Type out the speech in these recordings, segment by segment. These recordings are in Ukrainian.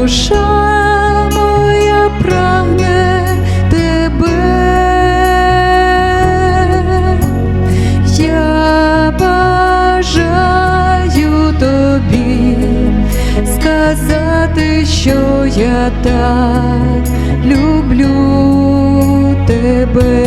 душа моя прагне тебе, я бажаю тобі сказати, що я так люблю тебе.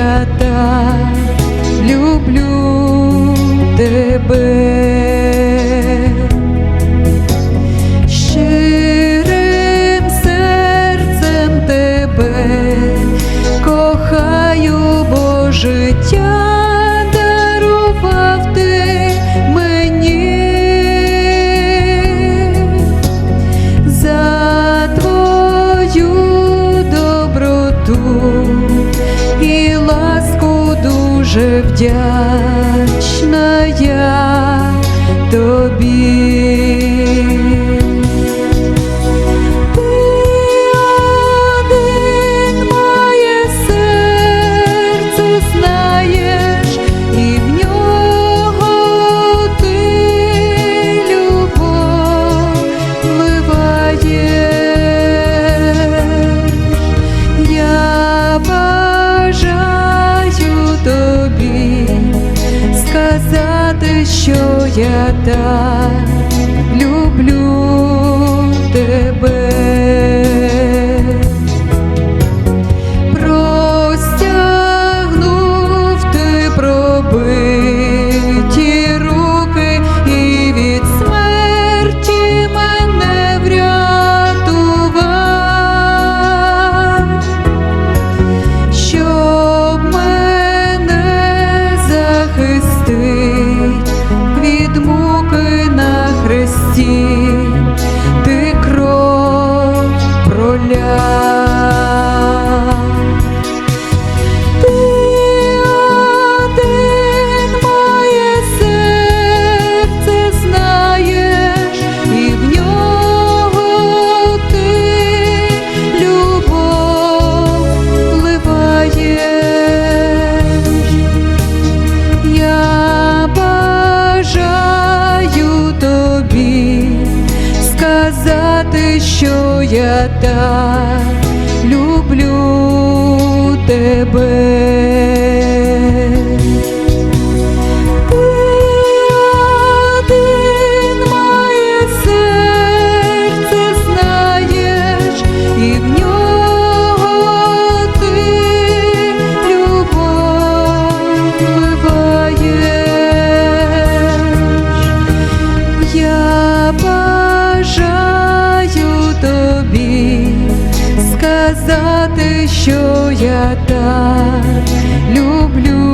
свята люблю. дуже вдячна я. get done. love. що я так люблю тебе. сказати, що я так люблю.